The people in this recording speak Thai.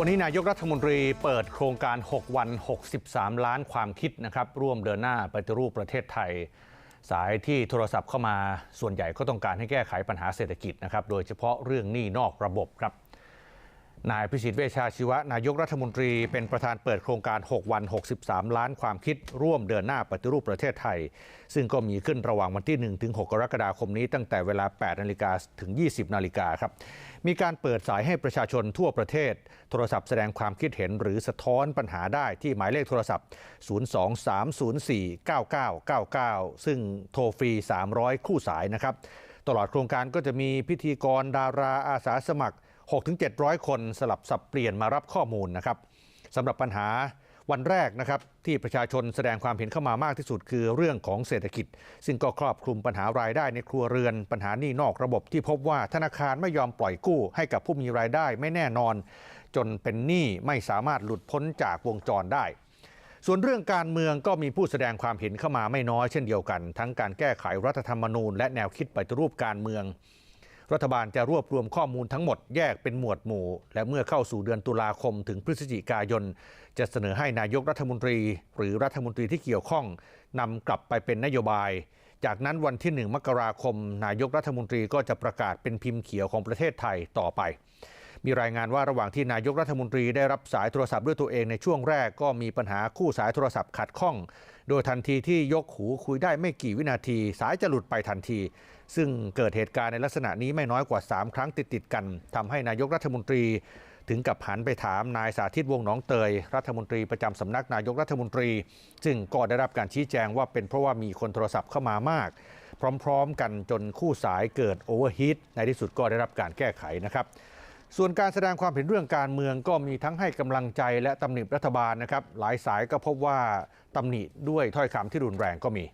วันนี้นายกรัฐมนตรีเปิดโครงการ 6 วัน 63 ล้านความคิดนะครับ ร่วมเดินหน้าปฏิรูปประเทศไทย สายที่โทรศัพท์เข้ามาส่วนใหญ่ก็ต้องการให้แก้ไขปัญหาเศรษฐกิจนะครับ โดยเฉพาะเรื่องหนี้นอกระบบครับ นายพิสิทธิ์เวชาชีวะ นายกรัฐมนตรีเป็นประธานเปิดโครงการ 6 วัน 63 ล้านความคิดร่วมเดินหน้าปฏิรูปประเทศไทย ซึ่งก็มีขึ้นระหว่างวันที่ 1 ถึง 6 กรกฎาคมนี้ตั้งแต่เวลา 8 นาฬิกาถึง 20 นาฬิกาครับ มีการเปิดสายให้ประชาชนทั่วประเทศ โทรศัพท์แสดงความคิดเห็นหรือสะท้อนปัญหาได้ที่หมายเลขโทรศัพท์ 023049999 ซึ่งโทรฟรี 300 คู่สายนะครับ ตลอดโครงการก็จะมีพิธีกรดาราอาสาสมัคร 6-700 คนสลับสับเปลี่ยนมารับข้อมูลนะครับสำหรับปัญหาวันแรกนะครับที่ประชาชนแสดงความเห็นเข้ามามากที่สุดคือเรื่องของเศรษฐกิจ ซึ่งก็ครอบคลุมปัญหารายได้ในครัวเรือน ปัญหาหนี้นอกระบบที่พบว่าธนาคารไม่ยอมปล่อยกู้ให้กับผู้มีรายได้ไม่แน่นอน จนเป็นหนี้ไม่สามารถหลุดพ้นจากวงจรได้ ส่วนเรื่องการเมืองก็มีผู้แสดงความเห็นเข้ามาไม่น้อยเช่นเดียวกัน ทั้งการแก้ไขรัฐธรรมนูญและแนวคิดปฏิรูปการเมือง รัฐบาลจะรวบรวมข้อมูลทั้งหมดแยกเป็นหมวดหมู่ และเมื่อเข้าสู่เดือนตุลาคมถึงพฤศจิกายน จะเสนอให้นายกรัฐมนตรี หรือรัฐมนตรีที่เกี่ยวข้องนำกลับไปเป็นนโยบาย จากนั้นวันที่ 1 มกราคม นายกรัฐมนตรีก็จะประกาศเป็นพิมพ์เขียวของประเทศไทยต่อไป มีรายงานว่าระหว่างที่นายกรัฐมนตรีได้รับสายโทรศัพท์ด้วยตัวเองในช่วงแรกก็มีปัญหาคู่สายโทรศัพท์ขัดข้อง โดยทันทีที่ยกหูคุยได้ไม่กี่วินาที สายจะหลุดไปทันที ซึ่งเกิดเหตุการณ์ในลักษณะนี้ไม่น้อยกว่า 3 ครั้งติดติดๆกันทำให้นายกรัฐมนตรีถึงกับหันไปถามนายสาธิตวงหนองเตย รัฐมนตรีประจำสำนักนายกรัฐมนตรี ซึ่งก็ได้รับการชี้แจงว่าเป็นเพราะว่ามีคนโทรศัพท์เข้ามามาก พร้อม ๆ กันจนคู่สายเกิดโอเวอร์ฮีทในที่สุดก็ได้รับการแก้ไขนะครับ ส่วนการแสดงความเห็นเรื่องการเมืองก็มีทั้งให้กำลังใจและตำหนิรัฐบาลนะครับ หลายสายก็พบว่าตำหนิด้วยถ้อยคำที่รุนแรงก็มี